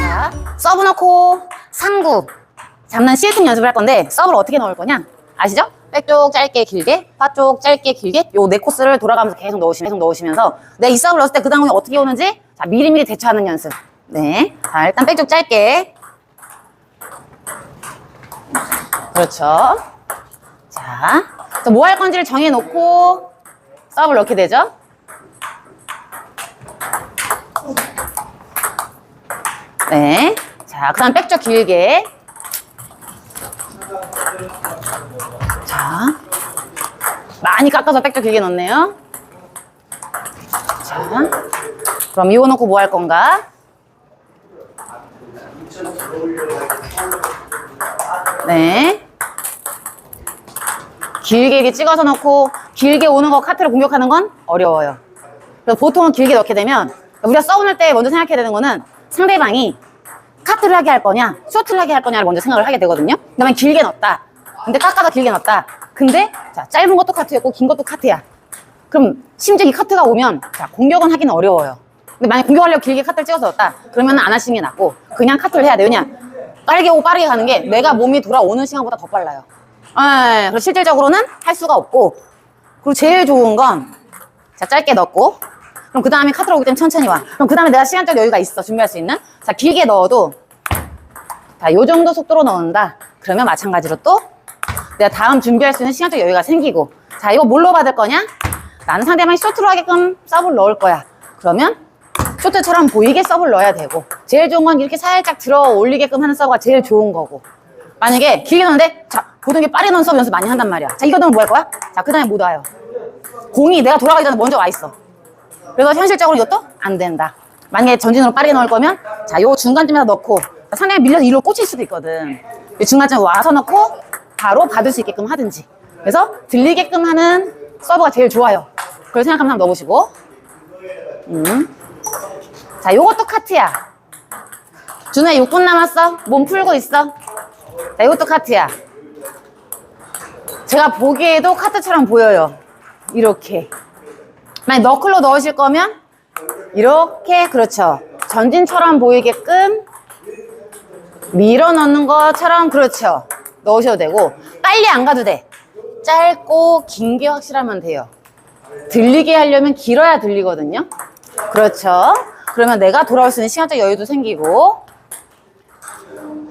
자, 서브 넣고 상구 잡는 시에팅 연습을 할 건데 서브를 어떻게 넣을 거냐? 아시죠? 백쪽 짧게 길게, 파쪽 짧게 길게 요 네 코스를 돌아가면서 계속 넣으시면 계속 넣으시면서 내이 서브를 넣었을 때그 다음에 어떻게 오는지 자 미리미리 대처하는 연습. 네. 자, 일단 백쪽 짧게. 그렇죠. 자, 뭐 할 건지를 정해놓고 서브를 넣게 되죠. 네. 자, 그 다음 백쪽 길게. 자. 많이 깎아서 백쪽 길게 넣네요. 자. 그럼 이거 넣고 뭐 할 건가? 네. 길게 이렇게 찍어서 넣고 길게 오는 거 카트를 공격하는 건 어려워요. 그래서 보통은 길게 넣게 되면 우리가 서브할 때 먼저 생각해야 되는 거는 상대방이 카트를 하게 할 거냐, 쇼트를 하게 할 거냐를 먼저 생각을 하게 되거든요. 그 다음에 길게 넣었다. 근데 깎아서 길게 넣었다. 근데 자, 짧은 것도 카트였고 긴 것도 카트야. 그럼 심지어 이 카트가 오면 자, 공격은 하기는 어려워요. 근데 만약 공격하려고 길게 카트를 찍어서 넣었다. 그러면 안 하시는 게 낫고 그냥 카트를 해야. 왜냐? 빠르게 오고 빠르게 가는 게 내가 몸이 돌아오는 시간보다 더 빨라요. 예, 그래서 실질적으로는 할 수가 없고 그리고 제일 좋은 건 자, 짧게 넣고 그럼 그 다음에 카트로 오기 때문에 천천히 와. 그럼 그 다음에 내가 시간적 여유가 있어. 준비할 수 있는. 자, 길게 넣어도 자, 요 정도 속도로 넣는다. 그러면 마찬가지로 또 내가 다음 준비할 수 있는 시간적 여유가 생기고 자, 이거 뭘로 받을 거냐? 나는 상대방이 쇼트로 하게끔 서브를 넣을 거야. 그러면 쇼트처럼 보이게 서브를 넣어야 되고 제일 좋은 건 이렇게 살짝 들어 올리게끔 하는 서브가 제일 좋은 거고 만약에 길게 넣는데 자, 보통 게 빠르게 넣는 서브 연습 많이 한단 말이야. 자, 이거 넣으면 뭐 할 거야? 자, 그 다음에 못 와요. 공이 내가 돌아가기 전에 먼저 와 있어. 그래서 현실적으로 이것도 안 된다. 만약에 전진으로 빠르게 넣을 거면 자, 요 중간쯤에다 넣고 상대가 밀려서 이리로 꽂힐 수도 있거든. 이 중간쯤에 와서 넣고 바로 받을 수 있게끔 하든지. 그래서 들리게끔 하는 서브가 제일 좋아요. 그걸 생각하면 넣어보시고. 음. 자, 요것도 카트야. 준호야, 6분 남았어. 몸 풀고 있어. 자, 이것도 카트야. 제가 보기에도 카트처럼 보여요. 이렇게. 만약 너클로 넣으실 거면 이렇게 그렇죠. 전진처럼 보이게끔 밀어 넣는 것처럼 그렇죠. 넣으셔도 되고 빨리 안 가도 돼. 짧고 긴 게 확실하면 돼요. 들리게 하려면 길어야 들리거든요. 그렇죠. 그러면 내가 돌아올 수 있는 시간적 여유도 생기고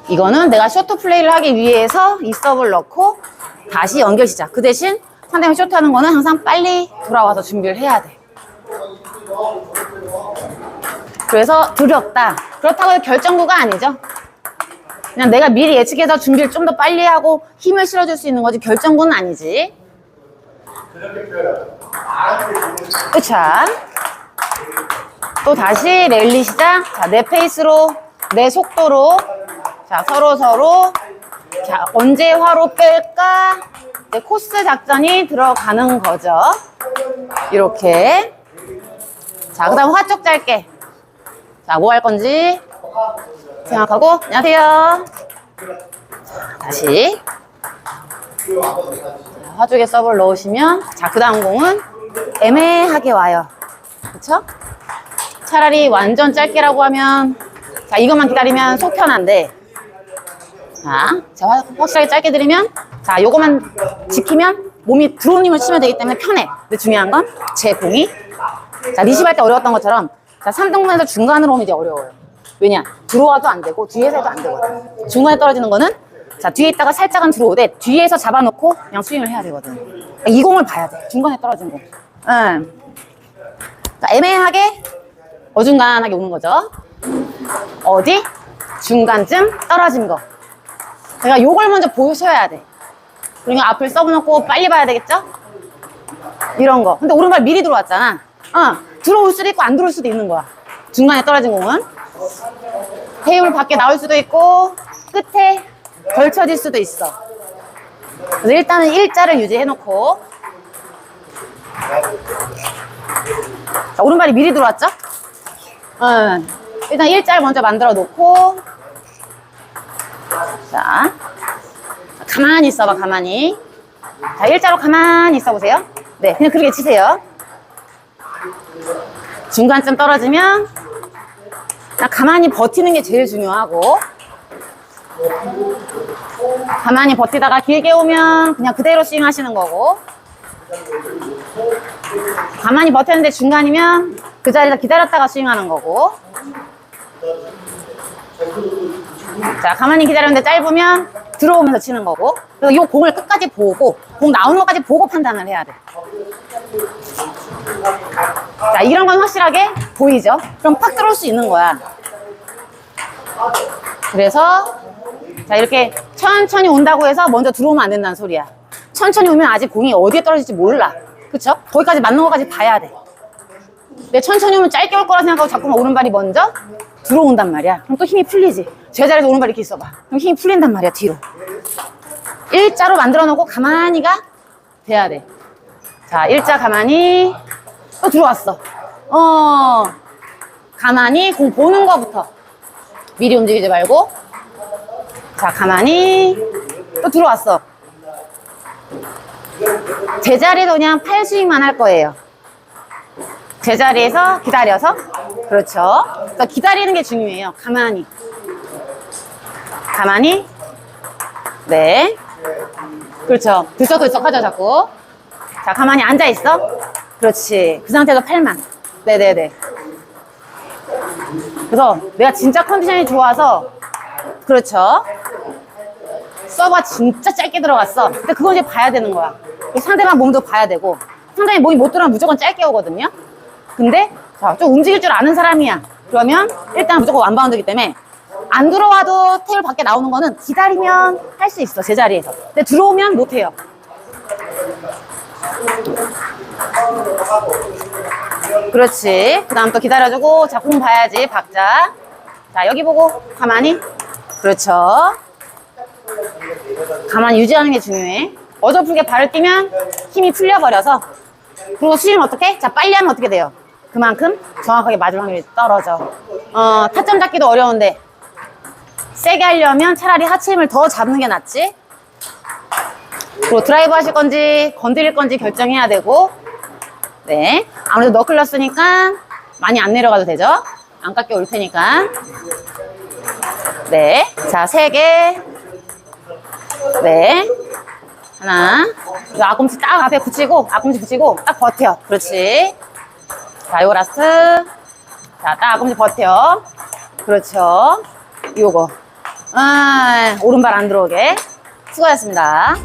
이거는 내가 쇼트 플레이를 하기 위해서 이 서브를 넣고 다시 연결 시작. 그 대신 상대방이 쇼트 하는 거는 항상 빨리 돌아와서 준비를 해야 돼. 그래서 두렵다. 그렇다고 해서 결정구가 아니죠. 그냥 내가 미리 예측해서 준비를 좀 더 빨리 하고 힘을 실어줄 수 있는 거지 결정구는 아니지. 그쵸? 또 다시 랠리 시작. 자, 내 페이스로, 내 속도로. 자, 서로 서로. 자, 언제 화로 뺄까? 코스 작전이 들어가는 거죠. 이렇게. 자, 그 다음 화쪽 짧게. 자, 뭐 할 건지 생각하고, 안녕하세요. 자, 다시. 자, 화쪽에 서브를 넣으시면, 자, 그 다음 공은 애매하게 와요. 그쵸? 차라리 완전 짧게라고 하면, 자, 이것만 기다리면 속 편한데, 자, 자, 확- 확실하게 짧게 드리면, 자, 요거만 지키면 몸이 들어오는 힘을 치면 되기 때문에 편해. 근데 중요한 건 제 공이, 자, 리시브할 때 어려웠던 것처럼, 자, 3등분에서 중간으로 오면 이제 어려워요. 왜냐? 들어와도 안 되고, 뒤에서 해도 안 되거든. 중간에 떨어지는 거는, 자, 뒤에 있다가 살짝은 들어오되, 뒤에서 잡아놓고 그냥 스윙을 해야 되거든. 그러니까 이 공을 봐야 돼. 중간에 떨어진 공. 응. 자, 애매하게, 어중간하게 오는 거죠. 어디? 중간쯤 떨어진 거. 제가 요걸 먼저 보셔야 돼. 그러면 앞을 써놓고 빨리 봐야 되겠죠? 이런 거. 근데 오른발 미리 들어왔잖아. 어, 들어올 수도 있고 안 들어올 수도 있는 거야. 중간에 떨어진 공은. 테이블 밖에 나올 수도 있고, 끝에 걸쳐질 수도 있어. 그래서 일단은 일자를 유지해놓고. 자, 오른발이 미리 들어왔죠? 어, 일단 일자를 먼저 만들어 놓고. 자, 가만히 있어봐, 가만히. 자, 일자로 가만히 있어 보세요. 네, 그냥 그렇게 치세요. 중간쯤 떨어지면 그냥 가만히 버티는 게 제일 중요하고 가만히 버티다가 길게 오면 그냥 그대로 스윙 하시는 거고 가만히 버텼는데 중간이면 그 자리에서 기다렸다가 스윙하는 거고 자 가만히 기다렸는데 짧으면 들어오면서 치는 거고 그리고 이 공을 끝까지 보고 공 나오는 것까지 보고 판단을 해야 돼. 자 이런 건 확실하게 보이죠? 그럼 팍 들어올 수 있는 거야. 그래서 자 이렇게 천천히 온다고 해서 먼저 들어오면 안 된다는 소리야. 천천히 오면 아직 공이 어디에 떨어질지 몰라. 그쵸? 거기까지 맞는 것까지 봐야 돼. 근데 천천히 오면 짧게 올 거라 생각하고 자꾸만 오른발이 먼저 들어온단 말이야. 그럼 또 힘이 풀리지. 제자리에서 오른발 이렇게 있어봐. 그럼 힘이 풀린단 말이야, 뒤로. 일자로 만들어 놓고 가만히가 돼야 돼. 자, 일자 가만히. 또 들어왔어. 어. 가만히 공 보는 거부터. 미리 움직이지 말고. 자, 가만히. 또 들어왔어. 제자리도 그냥 팔 스윙만 할 거예요. 제자리에서 기다려서. 그렇죠. 그러니까 기다리는 게 중요해요. 가만히. 가만히. 네. 그렇죠. 들썩들썩 하죠, 자꾸. 자, 가만히 앉아 있어. 그렇지. 그 상태에서 팔만. 네네네. 그래서 내가 진짜 컨디션이 좋아서, 그렇죠. 서브가 진짜 짧게 들어갔어. 근데 그건 이제 봐야 되는 거야. 상대방 몸도 봐야 되고, 상대방이 몸이 못 들어가면 무조건 짧게 오거든요. 근데, 자, 좀 움직일 줄 아는 사람이야. 그러면 일단 무조건 완바운드기 때문에 안 들어와도 테이블 밖에 나오는 거는 기다리면 할 수 있어, 제자리에서. 근데 들어오면 못 해요. 그렇지. 그 다음 또 기다려주고, 자, 공 봐야지, 박자. 자, 여기 보고, 가만히. 그렇죠. 가만히 유지하는 게 중요해. 어설프게 발을 뛰면 힘이 풀려버려서. 그리고 스윙 어떻게? 자, 빨리 하면 어떻게 돼요? 그만큼 정확하게 맞을 확률이 떨어져. 어, 타점 잡기도 어려운데, 세게 하려면 차라리 하체 힘을 더 잡는 게 낫지. 그리고 드라이브 하실 건지 건드릴 건지 결정해야 되고. 네. 아무래도 너클렀으니까 많이 안 내려가도 되죠? 안 깎여 올 테니까. 네자 세개네. 하나. 이 앞꿈치 딱 앞에 붙이고 앞꿈치 붙이고 딱 버텨. 그렇지. 자 요거 라스트. 자딱 앞꿈치 버텨. 그렇죠. 요거 아 오른발 안 들어오게. 수고하셨습니다